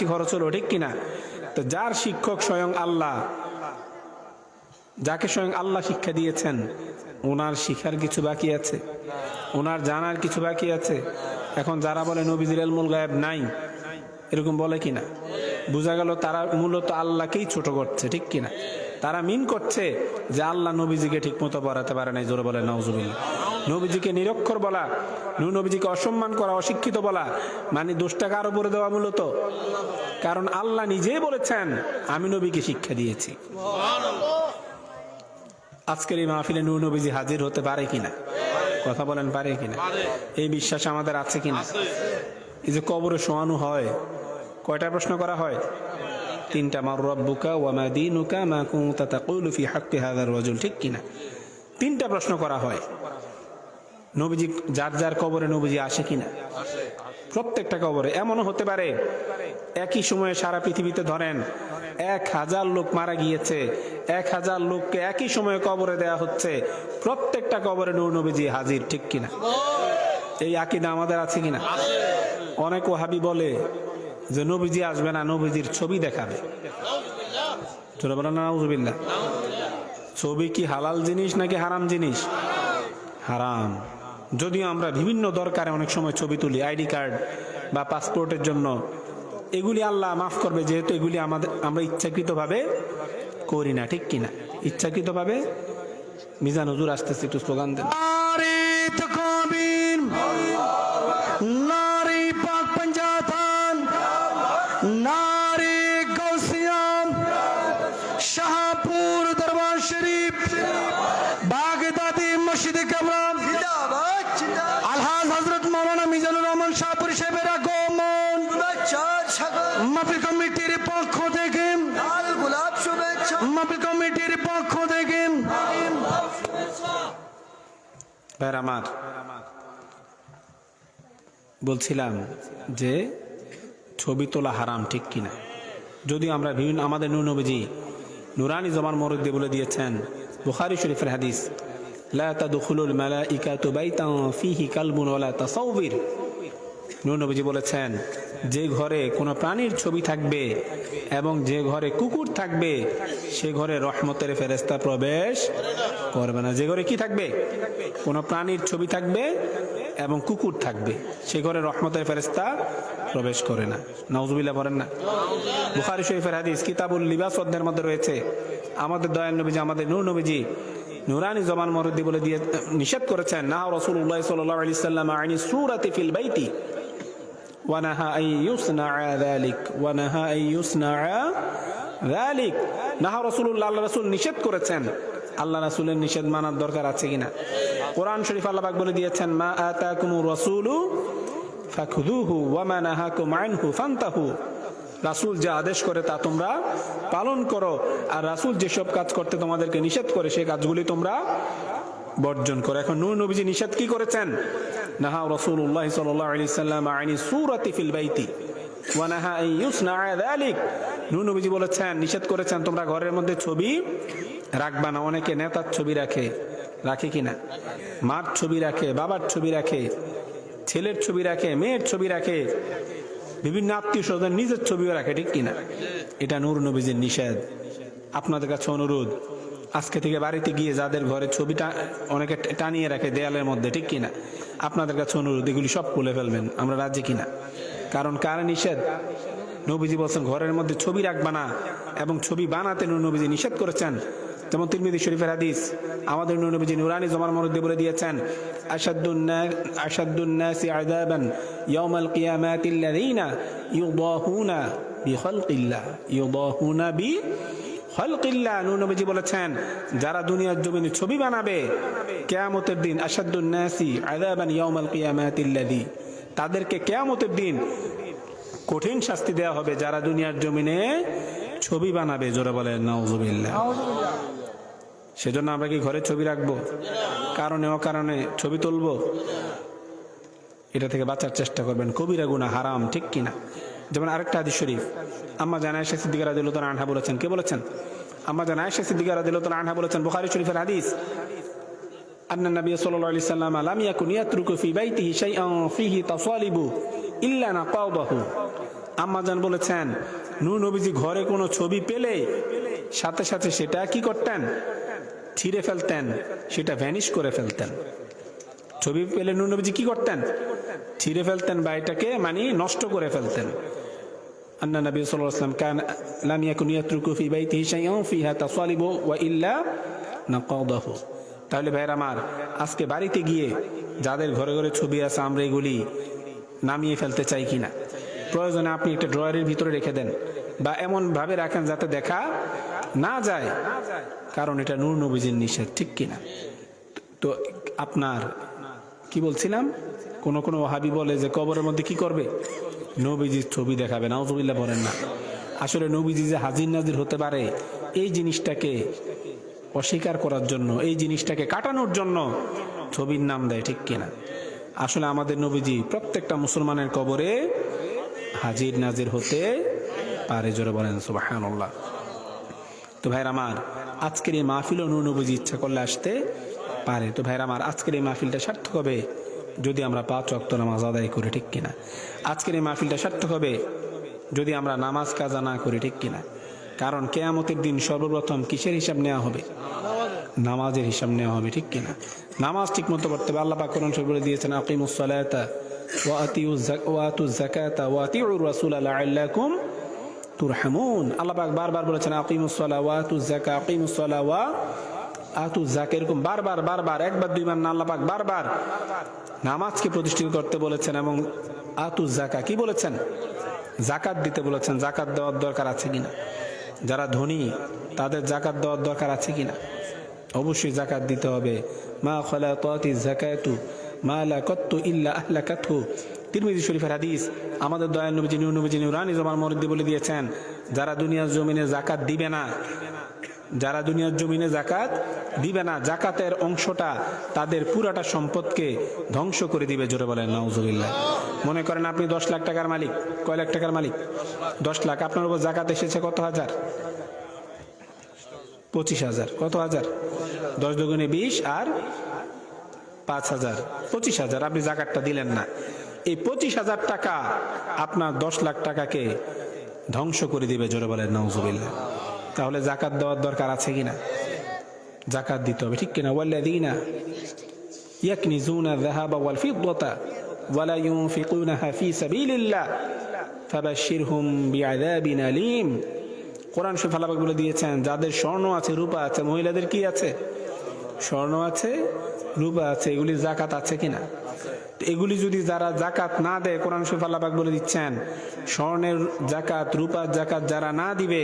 বেশি খরচ হলো, ঠিক কিনা? তো যার শিক্ষক স্বয়ং আল্লাহ, যাকে স্বয়ং আল্লাহ শিক্ষা দিয়েছেন ওনার শিখার কিছু বাকি আছে ওনার জানার কিছু বাকি আছে। এখন যারা বলে নবীজির এলমুল গায়েব নাই, এরকম বলে কিনা? বোঝা গেল তারা মূলত আল্লাহকেই ছোট করছে, ঠিক কিনা? তারা মিন করছে যে আল্লাহ নবীজিকে ঠিক মতো পড়াতে পারে নাই, জোরে বলে নওজুবিল্লা নবীজিকে নিরক্ষর বলা, নবীজিকে অসম্মান করা, অশিক্ষিত বলা মানে দোষটা কার উপরে দেওয়া মূলত? কারণ আল্লাহ নিজেই বলেছেন, আমি নবীকে শিক্ষা দিয়েছি। আজকের এই মাহফিলে নূর নবীজি হাজির হতে পারে কিনা? কথা বলেন, পারে কিনা? এই বিশ্বাস আমাদের আছে কিনা? এই যে কবরে শোয়ানো হয়, কয়টা প্রশ্ন করা হয়? তিনটা, মার রব্বুকা ওয়া মা দীনুকা মা কুনতা তাকুলু ফি হাক্কি হাযার রাজুল ঠিক কিনা? তিনটা প্রশ্ন করা হয়। নবীজি, যার যার কবরে নবীজি আসে কিনা? প্রত্যেকটা কবরে। এমনও হতে পারে, একই সময়ে সারা পৃথিবীতে ধরেন, এক হাজার লোক মারা গিয়েছে, এক হাজার লোককে একই সময়ে কবরে দেয়া হচ্ছে, প্রত্যেকটা কবরে নূর নবীজি হাজির, ঠিক কিনা? এই আকিদা আমাদের আছে কিনা? অনেক ওহাবি বলে যে নবীজি আসবে না, নবীজির ছবি দেখাবে। না ছবি কি হালাল জিনিস নাকি হারাম জিনিস? হারাম। যদিও আমরা বিভিন্ন দরকারে অনেক সময় ছবি তুলি, আইডি কার্ড বা পাসপোর্টের জন্য। এগুলি আল্লাহ মাফ করবে, যেহেতু এগুলি আমাদের আমরা ইচ্ছাকৃতভাবে করি না, ঠিক কিনা? ইচ্ছাকৃতভাবে মিজান হুজুর আসতেছে, একটু স্লোগান দেন। নারী পাক নারী কমিটির পক্ষ থেকে মাহফিল কমিটির পক্ষ থেকে আমার বলছিলাম যে ছবি তোলা হারাম ঠিক কিনা? যদি আমরা বিভিন্ন আমাদের নুনবীজি নুরানি জমান মরুদ্দি বলে দিয়েছেন বুখারি শরীফের হাদিস লা তাদখুলুল মালাইকাতু বাইতান ফিহি কালবুন ওয়ালা তাসাউবির। নবীজি বলেছেন, যে ঘরে কোনো প্রাণীর ছবি থাকবে এবং যে ঘরে কুকুর থাকবে, সে ঘরে রহমতের ফেরেস্তা প্রবেশ করবে না। যে ঘরে কি থাকবে? কোনো প্রাণীর ছবি থাকবে এবং কুকুর থাকবে, সে ঘরে রহমতের ফেরেস্তা প্রবেশ করে না। নওজুবিল্লাহ বলেন না? বুখারি শরীফের হাদিস, কিতাবুল লিবাস অধ্যায়ের মধ্যে রয়েছে, আমাদের দয়াল নবীজি, আমাদের নূর নবীজি নুরানি জমান মরদ্দি বলে দিয়ে, নিষেধ করেছেন না রসুল্লাহ সাল্লাহ সাল্লাম আইনি সুরাতি ফিল বাইতি ونهى أن يصنع ذلك ونهى أن يصنع ذلك নাহা রসুল্লাহ আল্লাহ রসুল নিষেধ করেছেন আল্লাহ রাসুলের নিষেধ মানার দরকার আছে কিনা কোরআন শরীফ আল্লাহ পাক বলে দিয়েছেন মা আতাকুমু রাসূলু ফাখুদুহু ওয়া মা নাহাকুম আনহু ফান্তাহু রাসূল যা আদেশ করে তা তোমরা পালন করো আর রাসূল যেসব কাজ করতে তোমাদেরকে নিষেধ করে সেই কাজগুলি তোমরা বর্জন করে। এখন নূর নবীজি নিষেধ কি করেছেন? নাহা আলাইহি সাল্লাম আইনি সূরাতি ফিল বাইতি নবীজি বলেছেন, নিষেধ করেছেন, তোমরা ঘরের মধ্যে ছবি না। অনেকে নেতার ছবি রাখে। রাখে কিনা মার ছবি রাখে, বাবার ছবি রাখে, ছেলের ছবি রাখে, মেয়ের ছবি রাখে, বিভিন্ন আত্মীয় স্বজন নিজের ছবিও রাখে, ঠিক কিনা এটা নূর নবীজির নিষেধ। আপনাদের কাছে অনুরোধ আজকে থেকে বাড়িতে গিয়ে যাদের ঘরে ছবিটা অনেকে টানিয়ে রাখে দেয়ালের মধ্যে, ঠিক কিনা? আপনাদের কাছে অনুরোধ, এগুলি সব খুলে ফেলবেন, আমরা রাজি কিনা? কারণ কার নিষেধ? নবীজি বলছেন, ঘরের মধ্যে ছবি রাখবা না এবং ছবি বানাতে নবীজি নিষেধ করেছেন। যেমন তিরমিদি শরীফের হাদিস, আমাদের নবীজি নুরানি জমার মধ্যে বলে দিয়েছেন আসাদুন্নাসি আযাবান বি বলেছেন, যারা দুনিয়ার ছবি বানাবে, কেয়ামতের দিন তাদেরকে কেয়ামতের দিন কঠিন শাস্তি দেওয়া হবে যারা দুনিয়ার জমিনে ছবি বানাবে, জোরে বলে সেজন্য আমরা কি ঘরে ছবি রাখব? কারণে, অকারণে ছবি তুলবো? এটা থেকে বাঁচার চেষ্টা করবেন। কবিরা গুনা হারাম, ঠিক কিনা? যেমন আরেকটা হাদিস শরীফ আম্মা জানা আয়েশা সিদ্দিকা রাদিয়াল্লাহু তাআলা আনহা বলেছেন কে বলেছেন আম্মা জানা আয়েশা সিদ্দিকা রাদিয়াল্লাহু তাআলা আনহা বলেছেন বুখারী শরীফের হাদিস أن النبي صلى الله عليه وسلم لم يكن يترك في بيته شيئا فيه تصالب إلا نقاضه আম্মাজান বলেছেন নূর নবীজি ঘরে কোনো ছবি পেলে সাথে সাথে সেটা কি করতেন ছিঁড়ে ফেলতেন সেটা ভ্যানিশ করে ফেলতেন ছবি পেলে নূর নবীজি কি করতেন ছিঁড়ে ফেলতেন বা এটাকে মানে নষ্ট করে ফেলতেন أن النبي صلى الله عليه وسلم كان لم يكن يترك في بيته شيئا فيها تصالب وإلا نقضه তাহলে ভাইয়ের আমার আজকে বাড়িতে গিয়ে যাদের ঘরে ঘরে ছবি আছে আমরা এগুলি নামিয়ে ফেলতে চাই কিনা প্রয়োজনে আপনি একটা ড্রয়ারের ভিতরে রেখে দেন বা এমন ভাবে রাখেন যাতে দেখা না যায় কারণ এটা নূর নবীজির নিষেধ ঠিক কিনা তো আপনার কি বলছিলাম কোন কোনো ওহাবি বলে যে কবরের মধ্যে কি করবে? নবীজির ছবি দেখাবে, নাউজুবিল্লাহ বলেন না। আসলে নবীজি যে হাজির নাজির হতে পারে, এই জিনিসটাকে অস্বীকার করার জন্য, এই জিনিসটাকে কাটানোর জন্য ছবির নাম দেয়, ঠিক কিনা? আসলে আমাদের নবীজি প্রত্যেকটা মুসলমানের কবরে হাজির নাজির হতে পারে, জোরে বলেন সুবাহান্লাহ তো ভাইর আমার, আজকের এই মাহফিল নবীজি ইচ্ছা করলে আসতে পারে। তো ভাইর আমার, আজকের এই মাহফিলটা সার্থক হবে যদি আমরা পাঁচ অক্ত নামাজ আদায় করি, ঠিক কিনা? আজকের এই মাহফিলটা সার্থক হবে যদি আমরা নামাজ কাজা না করি, ঠিক কিনা? কারণ কেয়ামতের দিন সর্বপ্রথম কিসের হিসাব নেওয়া হবে? নামাজের হিসাব নেওয়া হবে, ঠিক কিনা? নামাজ ঠিক মতো পড়তে হবে। আল্লাহ পাক কোরআন বলে দিয়েছেন, আকিমুস সালাতা ওয়া ওয়া ওয়া তুরহামুন। আল্লাহ পাক বারবার বলেছেন, আকিমুস সালা ওয়া আতুজ যাকা ওয়া আতুজ যাকা, এরকম বারবার বারবার, একবার, দুইবার, না আল্লাহ পাক, বারবার নামাজকে প্রতিষ্ঠিত করতে বলেছেন এবং আতুজ জাকা কি বলেছেন? জাকাত দিতে বলেছেন জাকাত দেওয়ার দরকার আছে কিনা? যারা ধনী, তাদের জাকাত দেওয়ার দরকার আছে কিনা? অবশ্যই জাকাত দিতে হবে। মা খলা তাতি জাকাতু মা লা কত্তু ইল্লা আহলা কাতহু তিরমিজি শরীফের হাদিস, আমাদের দয়াল নবীজি, নিউ নবীজি নুরানি জমান মরিদ্দি বলে দিয়েছেন, যারা দুনিয়ার জমিনে জাকাত দিবে না যারা দুনিয়ার জমিনে জাকাত দিবে না জাকাতের অংশটা তাদের পুরাটা সম্পদকে ধ্বংস করে দিবে জোরে বলেন, নাউজুবিল্লাহ। মনে করেন আপনি দশ লাখ টাকার মালিক, কয় লাখ টাকার মালিক? দশ লাখ, আপনার উপর জাকাত এসেছে কত হাজার? পঁচিশ হাজার, কত হাজার? দশ দুগুণে বিশ আর পাঁচ হাজার, পঁচিশ হাজার, আপনি জাকাতটা দিলেন না। এই পঁচিশ হাজার টাকা আপনার দশ লাখ টাকাকে ধ্বংস করে দিবে জোরে বলেন, নাউজুবিল্লাহ। তাহলে জাকাত দেওয়ার দরকার আছে কিনা জাকাত দিতে হবে ঠিক কিনা ওয়াল্লাযীনা ইয়াকনিজুনা الذهب والفضة ولا ينفقونها في سبيل الله فبشرهم بعذاب أليم কোরআন শরীফ আল্লাহ পাক বলে দিয়েছেন যাদের স্বর্ণ আছে রূপা আছে মহিলাদের কি আছে স্বর্ণ আছে রূপা আছে এগুলি জাকাত আছে কিনা তো এগুলি যদি যারা জাকাত না দেয় কোরআন শরীফ আল্লাহ পাক বলে দিচ্ছেন স্বর্ণের জাকাত রূপার জাকাত যারা না দিবে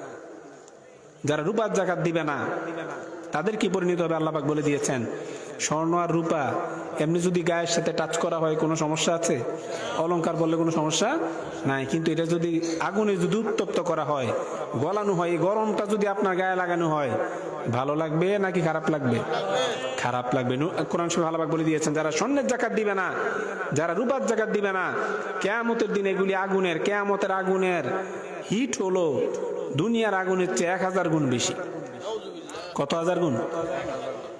যারা রূপার জাকাত দিবে না, তাদের কি পরিণত হবে আল্লাপাক বলে দিয়েছেন? স্বর্ণ আর রূপা, এমনি যদি গায়ের সাথে টাচ করা হয়, কোনো সমস্যা আছে? অলংকার বললে কোনো সমস্যা নাই। কিন্তু এটা যদি আগুনে যদি উত্তপ্ত করা হয়, গলানো হয়, এই গরমটা যদি আপনার গায়ে লাগানো হয়, ভালো লাগবে নাকি খারাপ লাগবে? খারাপ লাগবে। কোরআন শরীফ আল্লাপাক বলে দিয়েছেন, যারা স্বর্ণের জাকাত দিবে না, যারা রূপার জাকাত দিবে না, কেয়ামতের দিন এগুলি আগুনের, কেয়ামতের আগুনের হিট হলো। দুনিয়ার আগুনের চেয়ে এক হাজার গুণ বেশি। কত হাজার গুণ?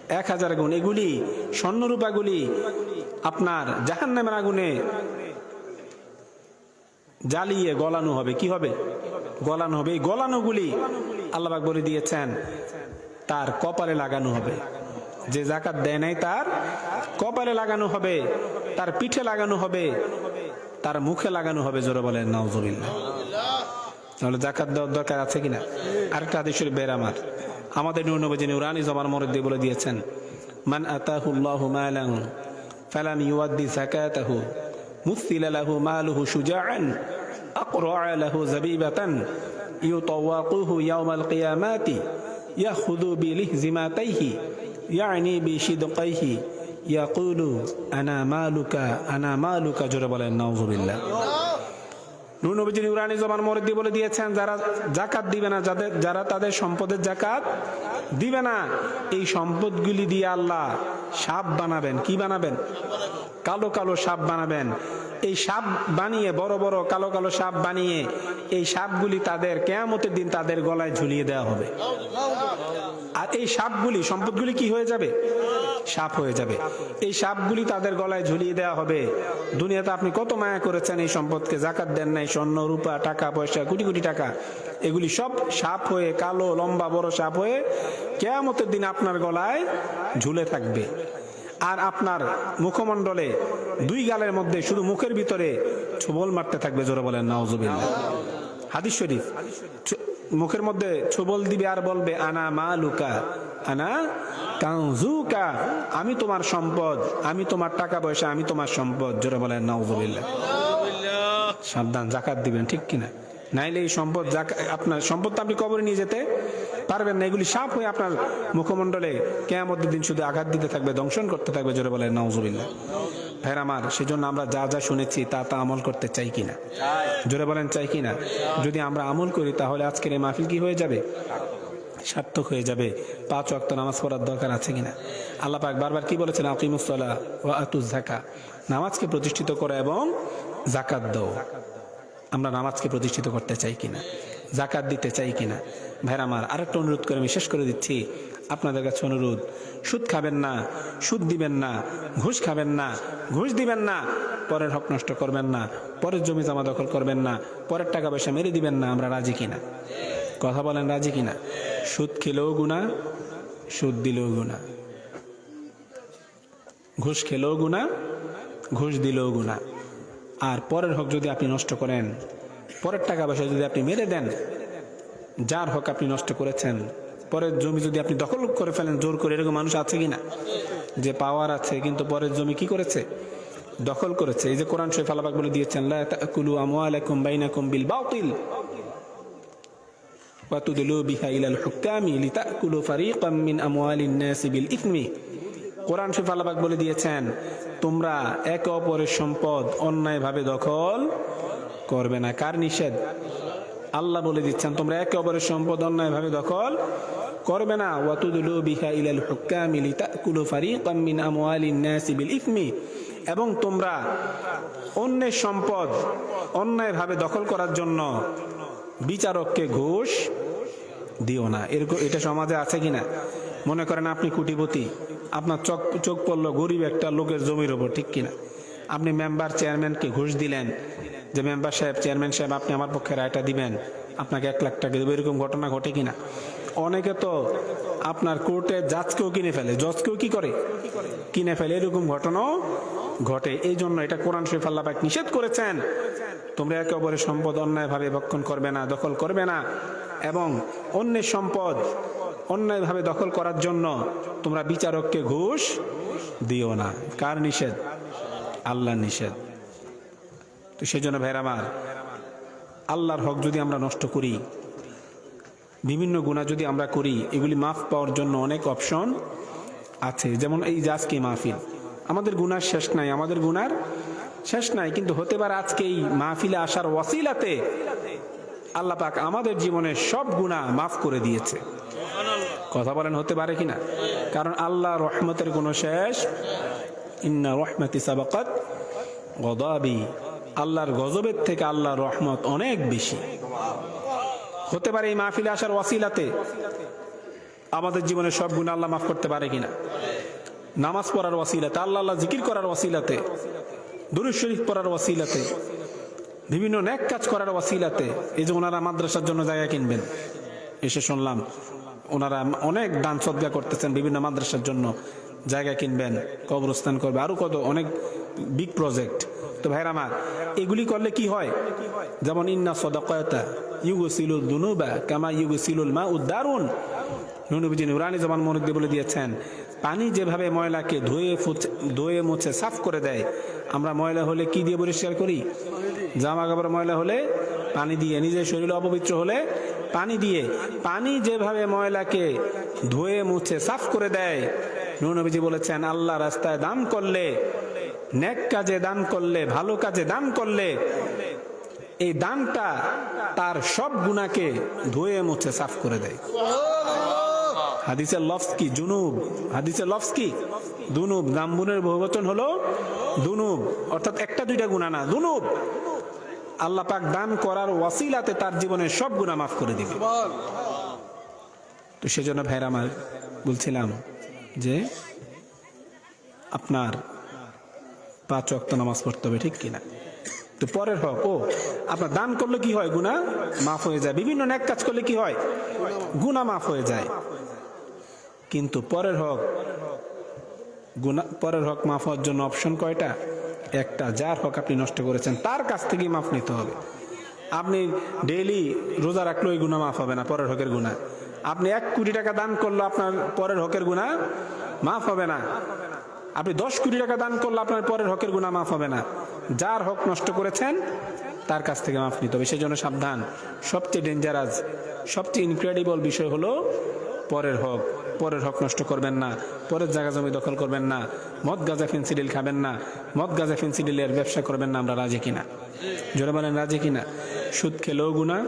এক হাজার গুণ। এগুলি স্বর্ণরূপাগুলি আপনার জাহান নামের আগুনে জ্বালিয়ে গলানো হবে। কি হবে? গলানো হবে। এই গলানোগুলি আল্লাহবাক বলে দিয়েছেন, তার কপালে লাগানো হবে। যে জাকাত দেয় নাই তার কপালে লাগানো হবে, তার পিঠে লাগানো হবে, তার মুখে লাগানো হবে। জোরে বলেন, নাউজুবিল্লাহ। তাহলে জাকাত দেওয়ার দরকার আছে কিনা? আরেকটা আদেশ বের আমার। আমাদের নূনবজিন উরানি জমান মরদ্দি বলে দিয়েছেন, মান আতাহুল্লাহু মালাহু ফালাম ইউয়াদ্দি যাকাতাহু মুসিলা লাহু মালুহু সুজাআন আকরা লাহু যাবিবাতান ইউতাওয়াকুহু ইয়াওমাল কিয়ামাতি, ইয়াখুযু বিলিহজিমাতাইহি, ইয়ানি বিশিদকাইহি, ইয়াকুলু আনা মালুকা আনা মালুকা জোরে বলেন নাউযুবিল্লাহ নূর নবীজি জবান মরিদি বলে দিয়েছেন, যারা জাকাত দিবে না, যাদের, যারা তাদের সম্পদের জাকাত দিবে না, এই সম্পদগুলি দিয়ে আল্লাহ সাপ বানাবেন। কি বানাবেন? কালো কালো সাপ বানাবেন। এই সাপ বানিয়ে, বড় বড় কালো কালো সাপ বানিয়ে, এই সাপগুলি তাদের কেয়ামতের দিন তাদের গলায় ঝুলিয়ে দেওয়া হবে। আর এই সাপগুলি, সম্পদগুলি কি হয়ে যাবে? সাপ হয়ে যাবে। এই সাপগুলি তাদের গলায় ঝুলিয়ে দেওয়া হবে। দুনিয়াতে আপনি কত মায়া করেছেন এই সম্পদকে? জাকাত দেন নাই, স্বর্ণ, রূপা, টাকা, পয়সা, কোটি কোটি টাকা। এগুলি সব সাপ হয়ে, কালো, লম্বা, বড় সাপ হয়ে কেয়ামতের দিন আপনার গলায় ঝুলে থাকবে। আর আপনার মুখমণ্ডলে দুই গালের মধ্যে শুধু মুখের ভিতরে ছোবল মারতে থাকবে, জোরে বলেন নাওজুবিল্লাহ হাদিস শরীফ। মুখের মধ্যে ছবল দিবে আর বলবে, আনা মা লুকা আনা কাউজুকা, আমি তোমার সম্পদ, আমি তোমার টাকা পয়সা, আমি তোমার সম্পদ। জোরে বলেন, নাউজুবিল্লাহ। সাবধান জাকাত দিবেন, ঠিক কিনা? নাইলে এই সম্পদ আপনার সম্পদ আপনি কবরে নিয়ে যেতে পারবেন না। এগুলি সাপ হয়ে আপনার মুখমণ্ডলে কেয়ামতের দিন শুধু আঘাত দিতে থাকবে, দংশন করতে থাকবে, জোরে বলেন, নাউজুবিল্লাহ। ভাইর আমার সেজন্য আমরা যা যা শুনেছি, তা তা আমল করতে চাই কিনা? জোরে বলেন, চাই কিনা? যদি আমরা আমল করি, তাহলে আজকের এই মাহফিল কি হয়ে যাবে? সার্থক হয়ে যাবে। পাঁচ অক্ত নামাজ পড়ার দরকার আছে কিনা? আল্লাহ পাক বারবার কি বলেছেন? আকিমুসলা ও আতুজ জাকা নামাজকে প্রতিষ্ঠিত করো এবং জাকাত দাও। আমরা নামাজকে প্রতিষ্ঠিত করতে চাই কিনা? জাকাত দিতে চাই কিনা? ভাইরা আমার আরেকটা অনুরোধ করে আমি শেষ করে দিচ্ছি। আপনাদের কাছে অনুরোধ। সুদ খাবেন না, সুদ দিবেন না, ঘুষ খাবেন না, ঘুষ দিবেন না, পরের হক নষ্ট করবেন না, পরের জমি জমা দখল করবেন না, পরের টাকা পয়সা মেরে দিবেন না, আমরা রাজি কিনা? কথা বলেন, রাজি কিনা? সুদ খেলেও গুণা সুদ দিলেও গুণা ঘুষ খেলেও গুণা ঘুষ দিলেও গুণা আর পরের হক যদি আপনি নষ্ট করেন, পরের টাকা পয়সা যদি আপনি মেরে দেন, যার হক আপনি নষ্ট করেছেন পরে জমি যদি আপনি দখল করে ফেলেন, জোর করে, এরকম মানুষ আছে কিনা? যে পাওয়ার আছে, কিন্তু পরে জমি কি করেছে? দখল করেছে। এই যে কোরআন শরীফ আলাপাক বলে দিয়েছেন কুলু আমওয়ালাকুম বাইনাকুম বিল বাতিল ওয়াতুদলু বিহা ইলাল হুকামি লিতাকুলু ফারিকাম মিন আমওয়ালিন নাসি বিল কোরআন শরীফ আলাপাক বলে দিয়েছেন, তোমরা একে অপরের সম্পদ অন্যায়ভাবে দখল করবে না। কার নিষেধ? আল্লাহ বলে দিচ্ছেন, তোমরা একে অপরের সম্পদ অন্যায়ভাবে দখল করবে না। ওয়াতুদুলু বিহা ইলাল হুক্কামি লিতাকুলু ফারিকাম মিন আমওয়ালিন নাসি বিল ইথমি এবং তোমরা অন্যের সম্পদ অন্যায়ভাবে দখল করার জন্য বিচারককে ঘুষ দিও না। এরকম এটা সমাজে আছে কিনা মনে করেন আপনি কুটিপতি, আপনার চোখ চোখ পড়ল গরিব একটা লোকের জমির ওপর, ঠিক কিনা? আপনি মেম্বার চেয়ারম্যানকে ঘুষ দিলেন, যে মেম্বার সাহেব, চেয়ারম্যান সাহেব, আপনি আমার পক্ষে রায়টা দিবেন, আপনাকে এক লাখ টাকা দেবো, এরকম ঘটনা ঘটে কিনা অনেকে তো আপনার কোর্টে জাজকেও কিনে ফেলে, জজকেও কি করে? কিনে ফেলে, এরকম ঘটনাও ঘটে। এই জন্য এটা কোরআন শরীফ আল্লাহ পাক নিষেধ করেছেন। তোমরা একে অপরের সম্পদ অন্যায়ভাবে ভক্ষণ করবে না, দখল করবে না। এবং অন্যের সম্পদ অন্যায়ভাবে দখল করার জন্য তোমরা বিচারককে ঘুষ দিও না। কার নিষেধ? আল্লাহর নিষেধ। তো সেই জন্য ভাইরা আমার, আল্লাহর হক যদি আমরা নষ্ট করি বিভিন্ন গুণা যদি আমরা করি, এগুলি মাফ পাওয়ার জন্য অনেক অপশন আছে। যেমন এই যে আজকে মাহফিল। আমাদের গুনার শেষ নাই, আমাদের গুনার শেষ নাই, কিন্তু হতে পারে আজকে এই মাহফিলে আসার ওয়াসিলাতে আল্লাহ পাক আমাদের জীবনের সব গুণা মাফ করে দিয়েছে। কথা বলেন, হতে পারে কিনা? কারণ আল্লাহ রহমতের কোনো শেষ। ইন্না রহমতি সাবাকাত গদাবি। আল্লাহর গজবের থেকে আল্লাহর রহমত অনেক বেশি। হতে পারে এই মাহফিলে আসার ওয়াসিলাতে। আমাদের জীবনের সব গুণ আল্লাহ মাফ করতে পারে কিনা। নামাজ পড়ার ওয়াসিলাতে, আল্লাহ আল্লাহ জিকির করার ওয়াসিলাতে, দুরুদ শরীফ পড়ার ওয়াসিলাতে, বিভিন্ন ন্যাক কাজ করার ওয়াসিলাতে, এই যে ওনারা মাদ্রাসার জন্য জায়গা কিনবেন। এসে শুনলাম, ওনারা অনেক দান সদ্গা করতেছেন, বিভিন্ন মাদ্রাসার জন্য জায়গা কিনবেন, কবরস্থান করবে, আরও কত, অনেক বিগ প্রজেক্ট তো ভাইরা আমার, এগুলি করলে কি হয়? যেমন, ইন্না সদাকয়তা ইউগসিলুল দুনুবা কামা ইউগসিলুল মা উদ্দারুন নুনবীজি নুরানি জমান মনুদ্দি বলে দিয়েছেন, পানি যেভাবে ময়লাকে ধুয়ে ধুয়ে মুছে সাফ করে দেয়, আমরা ময়লা হলে কি দিয়ে পরিষ্কার করি? জামা কাপড় ময়লা হলে পানি দিয়ে, নিজের শরীর অপবিত্র হলে পানি দিয়ে, পানি যেভাবে ময়লাকে ধুয়ে মুছে সাফ করে দেয় নুনবীজি বলেছেন, আল্লাহ রাস্তায় দান করলে, নেক কাজে দান করলে, ভালো কাজে দান করলে এই দানটা তার সব গুণাকে ধুয়ে মুছে সাফ করে দেয়। জুনুব। দুনুব। বহুবচন হলো অর্থাৎ একটা দুইটা না, দুনুব। দান করার ওয়াসিলাতে তার জীবনের সব গুণা মাফ করে দিবে। তো সেজন্য ভাইরা আমার বলছিলাম যে আপনার পাঁচ অক্ত নামাজ পড়তে হবে, ঠিক কিনা? তো পরের হক, ও, আপনার দান করলে কি হয়? গুণা মাফ হয়ে যায়। বিভিন্ন ন্যাক কাজ করলে কি হয়? গুণা মাফ হয়ে যায়। কিন্তু পরের হক গুণা পরের হক মাফ হওয়ার জন্য অপশন কয়টা? একটা, যার হক আপনি নষ্ট করেছেন, তার কাছ থেকেই মাফ নিতে হবে। আপনি ডেইলি রোজা রাখলে ওই গুণা মাফ হবে না, পরের হকের গুণা আপনি এক কোটি টাকা দান করলে আপনার পরের হকের গুণা মাফ হবে না। আপনি দশ কোটি টাকা দান করলে আপনার পরের হকের গুণা মাফ হবে না। যার হক নষ্ট করেছেন, তার কাছ থেকে মাফ নিতে হবে। সেই জন্য সাবধান। সবচেয়ে ডেঞ্জারাস সবচেয়ে ইনক্রেডিবল বিষয় হলো পরের হক। পরের হক নষ্ট করবেন না। পরের জায়গা জমি দখল করবেন না। মদ, গাঁজা ফেন্সিডিল খাবেন না। মদ, গাঁজা ফেন্সিডিলের ব্যবসা করবেন না। আমরা রাজি কিনা? জোরে বলেন, রাজি কিনা? সুদ খেলেও গুণা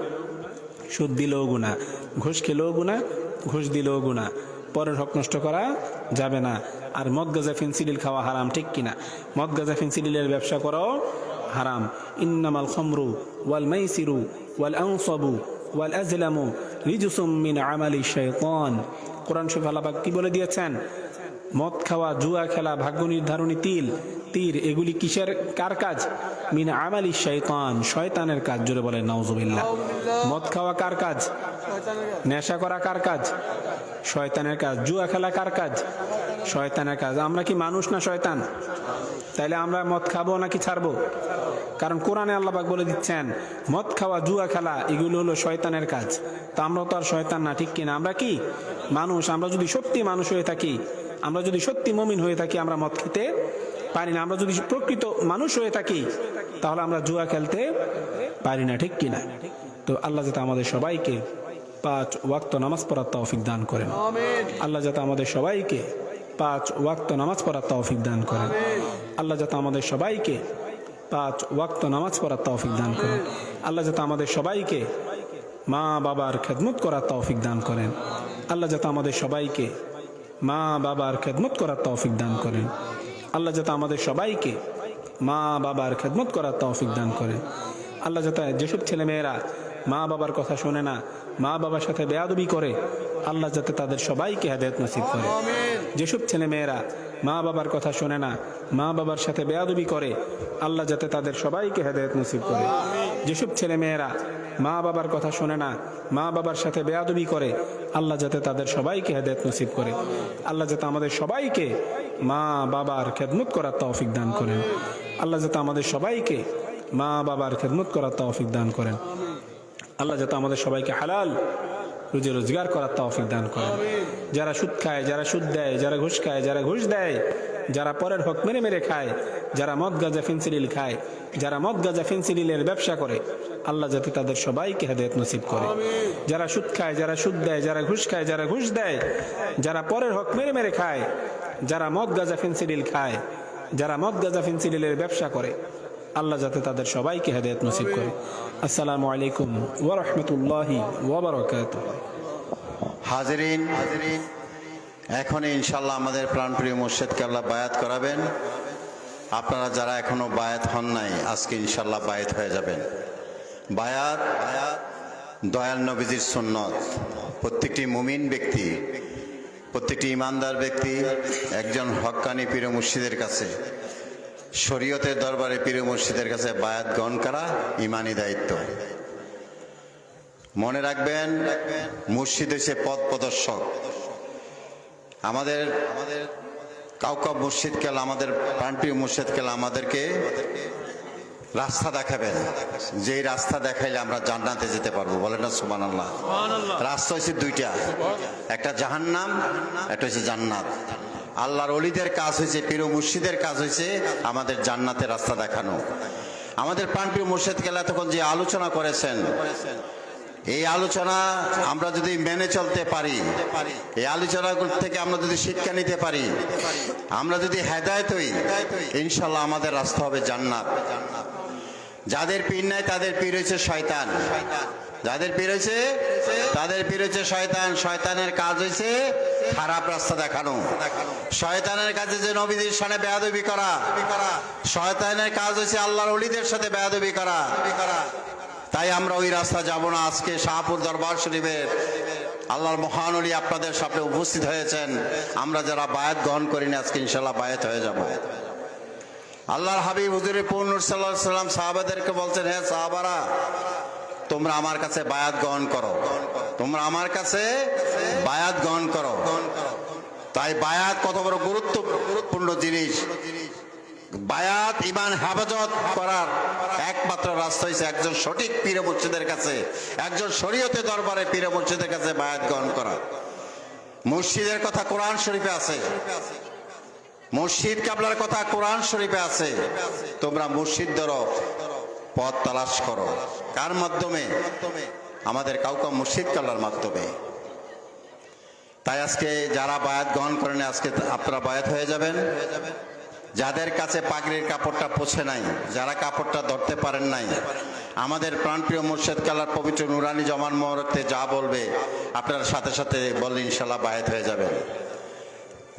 সুদ দিলেও গুণা ঘুষ খেলেও গুণা ঘুষ দিলেও গুণা পরের হক নষ্ট করা যাবে না। আর মদ গাজা ফেন্সিডিল খাওয়া হারাম, ঠিক কিনা? মদ গাজা ফেন্সিডিলের ব্যবসা করাও হারাম। ইন্নামাল খমরু ওয়াল মাইসিরু ওয়াল আনসাবু ওয়াল আজলামু রিজুসুম মিন আমালি শাইতান। কোরআন শরীফ আল্লাহ কি বলে দিয়েছেন? মদ খাওয়া, জুয়া খেলা, ভাগ্য নির্ধারণী তিল। তীর, এগুলি কিসের, কার কাজ? মিন আমালি শয়তান শয়তানের কাজ, জোরে বলে নাউজুবিল্লাহ। মদ খাওয়া কার কাজ? নেশা করা কার কাজ? শয়তানের কাজ। জুয়া খেলা কার কাজ? শয়তানের কাজ। আমরা কি মানুষ না শয়তান? তাইলে আমরা মদ খাব নাকি ছাড়বো? কারণ কোরআনে আল্লাহবাক বলে দিচ্ছেন, মদ খাওয়া, জুয়া খেলা, এগুলো হলো শয়তানের কাজ। তো আমরা তো আর শয়তান না, ঠিক কিনা? আমরা কি মানুষ? আমরা যদি সত্যি মানুষ হয়ে থাকি, আমরা যদি সত্যি মমিন হয়ে থাকি, আমরা মদ খেতে পারি না। আমরা যদি প্রকৃত মানুষ হয়ে থাকি, তাহলে আমরা জুয়া খেলতে পারি না, ঠিক কিনা? তো আল্লাহ যাতে আমাদের সবাইকে পাঁচ ওয়াক্ত নামাজ পড়ার তৌফিক দান করেন। আল্লাহ যাতে আমাদের সবাইকে পাঁচ ওয়াক্ত নামাজ পড়ার তৌফিক দান করেন। আল্লাহ যাতে আমাদের সবাইকে পাঁচ ওয়াক্ত নামাজ পড়ার তৌফিক দান করেন। আল্লাহ যাতে আমাদের সবাইকে মা বাবার খেদমত করার তৌফিক দান করেন। আল্লাহ যাতে আমাদের সবাইকে মা বাবার খেদমত করার তৌফিক দান করেন। আল্লাহ যাতে আমাদের সবাইকে মা বাবার খেদমত করার তৌফিক দান করেন। আল্লাহ যাতে যেসব ছেলেমেয়েরা মা বাবার কথা শোনে না মা বাবার সাথে বেয়াদবি করে আল্লাহ যাতে তাদের সবাইকে হেদায়ত নসিব করে। যেসব ছেলেমেয়েরা মা বাবার কথা শোনে না মা বাবার সাথে বেয়াদবি করে আল্লাহ যাতে তাদের সবাইকে হেদায়ত নসিব করে। যেসব ছেলেমেয়েরা মা বাবার কথা শোনে না মা বাবার সাথে বেয়াদবি করে আল্লাহ যাতে তাদের সবাইকে হেদায়ত নসিব করে। আল্লাহ যাতে আমাদের সবাইকে মা বাবার খেদমত করার তৌফিক দান করেন। আল্লাহ যাতে আমাদের সবাইকে মা বাবার খেদমত করার তৌফিক দান করেন। আল্লাহ যাতে আমাদের সবাইকে হালাল রুজি রোজগার করার তৌফিক দান করেন। যারা সুদ খায়, যারা সুদ দেয়, যারা ঘুষ খায়, যারা ঘুষ দেয়, যারা পরের হক মেরে মেরে খায়, যারা মদ, গাজা, ফেন্সিডিল খায়, যারা মদ, গাজা, ফেন্সিডিলের ব্যবসা করে, আল্লাহ যাতে তাদের সবাইকে হেদায়ত নসিব করে। যারা সুদ খায়, যারা সুদ দেয়, যারা ঘুষ খায়, যারা ঘুষ দেয়, যারা পরের হক মেরে মেরে খায়, যারা মদ, গাজা, ফেন্সিডিল খায়, যারা মদ, গাজা, ফেন্সিডিলের ব্যবসা করে আল্লাহ যাতে তাদের সবাইকে হেদায়ত নসিব করে। আসসালামু আলাইকুম ওয়া রাহমাতুল্লাহি ওয়া বারাকাতুহু হাজরিন এখন ইনশাল্লাহ আমাদের প্রাণপ্রিয় মুর্শেদকে আল্লাহ বায়াত করাবেন। আপনারা যারা এখনও বায়াত হন নাই, আজকে ইনশাল্লাহ বায়াত হয়ে যাবেন। বায়াত, দয়াল নবীজির সুন্নত। প্রত্যেকটি মুমিন ব্যক্তি, প্রত্যেকটি ইমানদার ব্যক্তি, একজন হক্কানি পীর মুর্শিদের কাছে শরীয়তের দরবারে পীর মুর্শিদের কাছে বায়াত গ্রহণ করা ইমানি দায়িত্ব। মনে রাখবেন মুর্শিদ হচ্ছে পথ প্রদর্শক। আমাদের আমাদের কাউকা মুর্শিদ কেল আমাদের প্রাণপ্রিয় মুর্শিদ কেল আমাদেরকে রাস্তা দেখাবেন। যেই রাস্তা দেখাইলে আমরা জান্নাতে যেতে পারব। বলেন না সুমান আল্লাহ রাস্তা হচ্ছে দুইটা। একটা জাহান্নাম একটা হচ্ছে জান্নাত। আল্লাহর অলিদের কাজ হয়েছে, পীর মুর্শিদের কাজ হয়েছে আমাদের জান্নাতের রাস্তা দেখানো। আমাদের প্রাণপ্রিয় মুর্শিদ কেলা তখন যে আলোচনা করেছেন, এই আলোচনা আমরা যদি মেনে চলতে পারি, এই আলোচনাগুলো থেকে আমরা যদি শিক্ষা নিতে পারি, আমরা যদি হেদায়ত হই, ইনশাল্লাহ আমাদের রাস্তা হবে জান্নাত। যাদের পীর নাই, তাদের পীর হয়েছে শয়তান। যাদের পীর হয়েছে, তাদের পীর হয়েছে শয়তান। শয়তানের কাজ হয়েছে খারাপ রাস্তা দেখানো। শয়তানের কাজে যে নবীদের সামনে বেয়াদবি করা। শয়তানের কাজ হচ্ছে আল্লাহর অলিদের সাথে বেয়াদবি করা। তাই আমরা ওই রাস্তা যাব না আজকে শাহপুর দরবার শরীফের। আল্লাহর মহান অলি আপনাদের সামনে উপস্থিত হয়েছেন। আমরা যারা বায়াত গ্রহণ করিনি আজকে ইনশাল্লাহ বায়াত হয়ে যাব। আল্লাহর হাবিব হুজুর পূর্ণ সাল্লাহ সাল্লাম সাহাবাদেরকে বলছেন হ্যাঁ সাহাবারা, তোমরা আমার কাছে বায়াত গ্রহণ করো। তোমরা আমার কাছে বায়াত গ্রহণ করো। তাই বায়াত কত বড় গুরুত্ব গুরুত্বপূর্ণ জিনিস। বায়াত ইমান হেফাজত করার একমাত্র রাস্তা হয়েছে একজন সঠিক পীর মুর্শিদের কাছে, একজন শরীয়তে দরবারে পীর মুর্শিদের কাছে বায়াত গ্রহণ করা। মসজিদের কথা কোরআন শরীফে আছে। মসজিদ কাবলার কথা কোরআন শরীফে আছে। তোমরা মসজিদ ধরো, পথ তালাশ করো। কার মাধ্যমে? আমাদের কাউকে মসজিদ কাবলার মাধ্যমে। তাই আজকে যারা বায়াত গ্রহণ করেন আজকে আপনারা বায়াত হয়ে যাবেন। যাদের কাছে পাগড়ির কাপড়টা পছে নাই, যারা কাপড়টা ধরতে পারেন নাই, আমাদের প্রাণপ্রিয় মুর্শেদ কালার পবিত্র নুরানি জমান মহরতে যা বলবে, আপনার সাথে সাথে বললে ইনশাল্লাহ বায়াত হয়ে যাবেন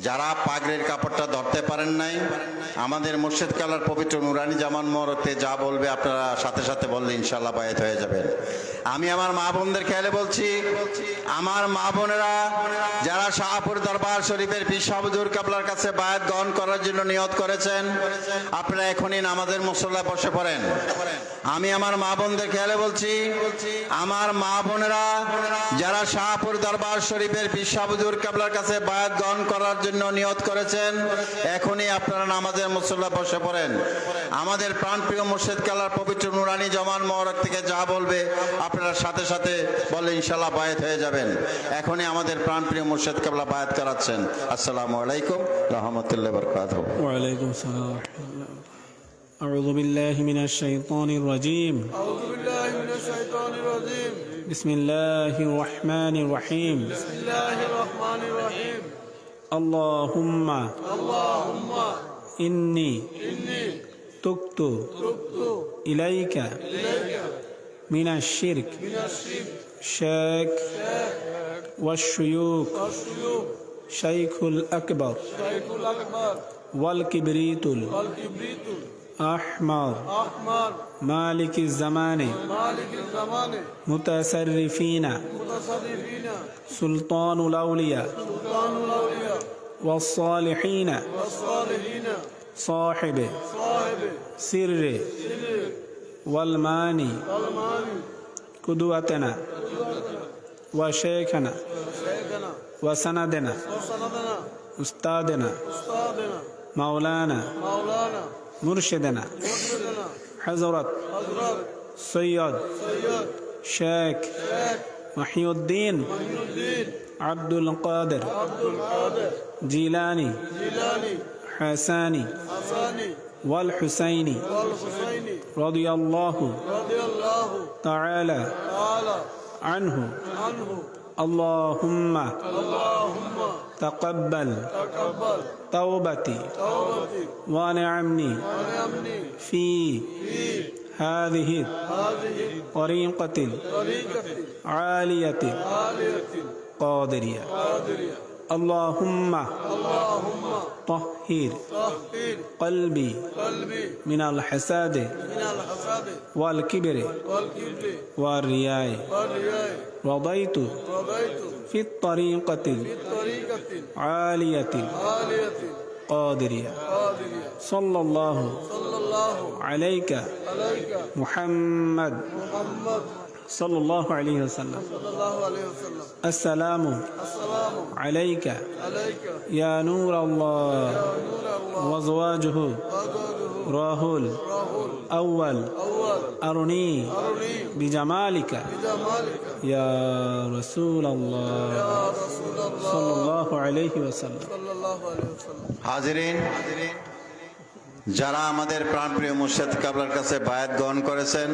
যারা পাগড়ির কাপড়টা ধরতে পারেন নাই আমাদের মুর্শেদ কালার পবিত্র নুরানি জামান মরতে যা বলবে আপনারা সাথে সাথে বললে ইনশাল্লাহ বায়াত হয়ে যাবেন। আমি আমার মা বোনদের খেয়ালে বলছি, আমার মা বোনেরা যারা শাহপুর দরবার শরীফের বিশ্ববুজুর কাবলার কাছে বায়াত গ্রহণ করার জন্য নিয়ত করেছেন, আপনারা এখনই নামাজের মুসল্লায় বসে পড়েন। আমি আমার মা বোনদের খেয়ালে বলছি, আমার মা বোনেরা যারা শাহপুর দরবার শরীফের বিশ্ববুজুর কাবলার কাছে বায়াত গ্রহণ করার জন্য নিয়ত করেছেন, এখনই আপনারা নামাজের মুসল্লা বসে পড়েন আমাদের প্রাণপ্রিয় মুর্শেদ কালার পবিত্র নুরানি জমান মহরক থেকে যা বলবে আপনারা সাথে সাথে বলে ইনশাল্লাহ বায়াত হয়ে যাবেন এখনই আমাদের প্রাণপ্রিয় মুর্শেদ কাবলা বায়াত করাচ্ছেন আসসালামু আলাইকুম রহমতুল্লাহ বরকাত وعليكم السلام ورحمة الله أعوذ بالله من الشيطان الرجيم أعوذ بالله من الشيطان الرجيم بسم الله الرحمن الرحيم بسم الله الرحمن الرحيم اللهم اللهم إني تبت إليك من الشرك شاك والشيوخ شيخ الأكبر والكبريت أحمر مالك الزمان متسرفين سلطان الأولياء والصالحين. والصالحين. صاحب. صاحب. سر. والماني. والماني. قدوتنا. وشيخنا. شيخنا وسندنا. وسندنا. أستاذنا. أستاذنا. مولانا. مولانا. مرشدنا. حضرت. حضرات سيد. سيد. شيخ. شيخ. محي الدين. محي الدين. عبد القادر جيلاني. حساني. والحسين رضي الله تعالى عنه. اللهم تقبل توبتي ونعمني في هذه طريقة عالية. قادرية. قادرية. اللهم اللهم طهر طهر قلبي قلبي من الحساد من الحسد والكبر والكبر والرياء والرياء. رضيت رضيت في الطريقة بطريقة عالية عالية. قادرية. قادرية. صلى الله صلى الله عليك عليك. محمد محمد. صلى الله عليه وسلم صلى الله عليه وسلم السلام السلام عليك عليك يا نور الله نور الله وزواجه وزوجه راهل راهول أول أول أرني أرني بجمالك بجمالك يا رسول الله يا رسول الله صلى الله عليه وسلم صلى الله عليه وسلم হাজিরিন যারা আমাদের প্রাণপ্রিয় মুর্শেদ কাবলার কাছে বায়াত গ্রহণ করেছেন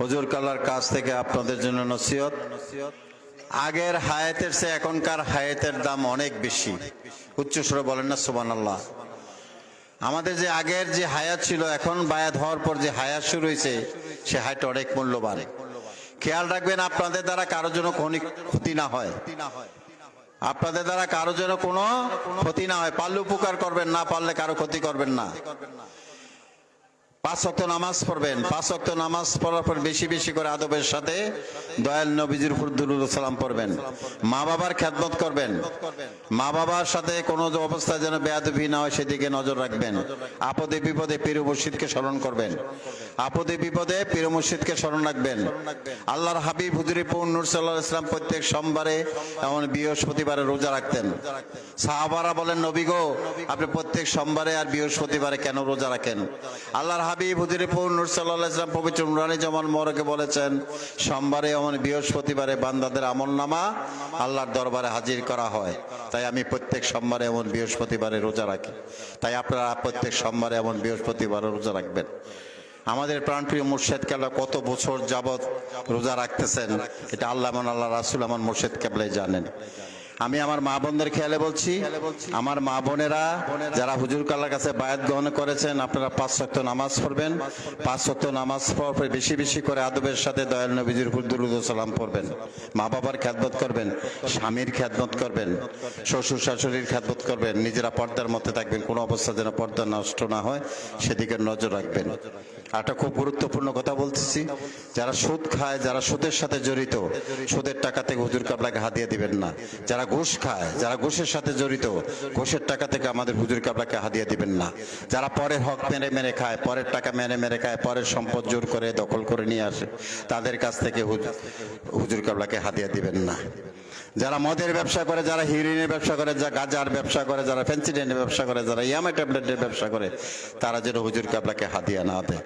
হুজুর কালার কাছ থেকে আপনাদের জন্য নসিহত। আগের হায়াতের চেয়ে এখনকার হায়াতের দাম অনেক বেশি। উচ্চ সুরে বলেন না সুবান আল্লাহ আমাদের যে আগের যে হায়াত ছিল, এখন বায়াত হওয়ার পর যে হায়াত শুরু হয়েছে, সে হায়াত অনেক মূল্যবান। খেয়াল রাখবেন, আপনাদের দ্বারা কারও জন্য কোনো ক্ষতি না হয়। আপনাদের দ্বারা কারও যেন কোনো ক্ষতি না হয়। পারলে উপকার করবেন না, পারলে কারও ক্ষতি করবেন না। পাঁচ ওয়াক্ত নামাজ পড়বেন। পাঁচ ওয়াক্ত নামাজ পড়ার পর বেশি বেশি করে আদবের সাথে দয়াল নবীজির উপর সালাম পড়বেন। মা বাবার খ্যাতমত করবেন। মা বাবার সাথে কোনো যে অবস্থায় যেন বেয়াদবি না হয় সেদিকে নজর রাখবেন। আপদে বিপদে পীর মুর্শিদকে স্মরণ করবেন। আপদে বিপদে পীর মুর্শিদকে স্মরণ রাখবেন। আল্লাহর হাবিব হুজুরি নূর সাল্লাহ ইসলাম প্রত্যেক সোমবারে এমন বৃহস্পতিবারে রোজা রাখতেন। সাহাবারা বলেন, নবী গো, আপনি প্রত্যেক সোমবারে আর বৃহস্পতিবারে কেন রোজা রাখেন? আল্লাহর হাবিব হুজুরি নূর সাল্লাহ ইসলাম পবিত্র নুরানি জমান মরকে বলেছেন, সোমবারে এমন বৃহস্পতিবারে বান্দাদের আমল নামা আল্লাহর দরবারে হাজির করা হয়। তাই আমি প্রত্যেক সোমবারে এমন বৃহস্পতিবারে রোজা রাখি। তাই আপনারা প্রত্যেক সোমবারে এমন বৃহস্পতিবারে রোজা রাখবেন। আমাদের প্রাণপ্রিয় মুর্শেদ কেবলা কত বছর যাবৎ রোজা রাখতেছেন, এটা আল্লাহ আল্লাহ রাসুল আমার মুর্শেদ কেবলাই জানেন। আমি আমার মা বোনদের খেয়ালে বলছি আমার মা বোনেরা যারা হুজুর কাল্লার কাছে বায়াত গ্রহণ করেছেন আপনারা পাঁচ শক্ত নামাজ পড়বেন। পাঁচ শক্ত নামাজ পড়ার পরে বেশি বেশি করে আদবের সাথে দয়াল নবীজির হুদ্দুরুদ সালাম পড়বেন। মা বাবার খ্যাতমত করবেন স্বামীর খ্যাতমত করবেন শ্বশুর শাশুড়ির খ্যাতমত করবেন নিজেরা পর্দার মধ্যে থাকবেন কোনো অবস্থা যেন পর্দা নষ্ট না হয় সেদিকে নজর রাখবেন। একটা খুব গুরুত্বপূর্ণ কথা বলতেছি। যারা সুদ খায়, যারা সুদের সাথে জড়িত, সুদের টাকা থেকে হুজুর কাবলাকে হাত দিয়ে দিবেন না। যারা ঘুষ খায়, যারা ঘুষের সাথে জড়িত, ঘুষের টাকা থেকে আমাদের হুজুর কাবলাকে হাতিয়ে দিবেন না। যারা পরের হক মেরে মেরে খায়, পরের টাকা মেরে মেরে খায়, পরের সম্পদ জোর করে দখল করে নিয়ে আসে, তাদের কাছ থেকে হুজ- হুজুর কাবলাকে হাতিয়ে দিবেন না। যারা মদের ব্যবসা করে, যারা হিরোইনের ব্যবসা করে, যারা গাজার ব্যবসা করে, যারা ফেন্সিডেন্টের ব্যবসা করে, যারা ইয়ামা ট্যাবলেটের ব্যবসা করে, তারা যেন হুজুর কাবলাকে হাদিয়া না দেয়।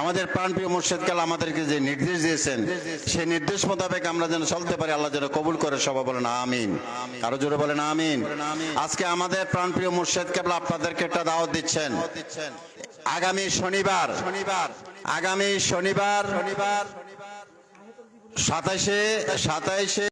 আমাদের প্রাণপ্রিয় মুর্শেদ কাল আমাদেরকে যে নির্দেশ দিয়েছেন, সেই নির্দেশ মোতাবেক আমরা যেন চলতে পারি, আল্লাহ যেন কবুল করে সবাই বলেন আমিন। আরও জোরে বলেন আমিন। আজকে আমাদের প্রাণপ্রিয় মুর্শেদ কাবলা আপনাদেরকে একটা দাওয়াত দিচ্ছেন। আগামী শনিবার শনিবার আগামী শনিবার শনিবার, সাতাইশে সাতাইশে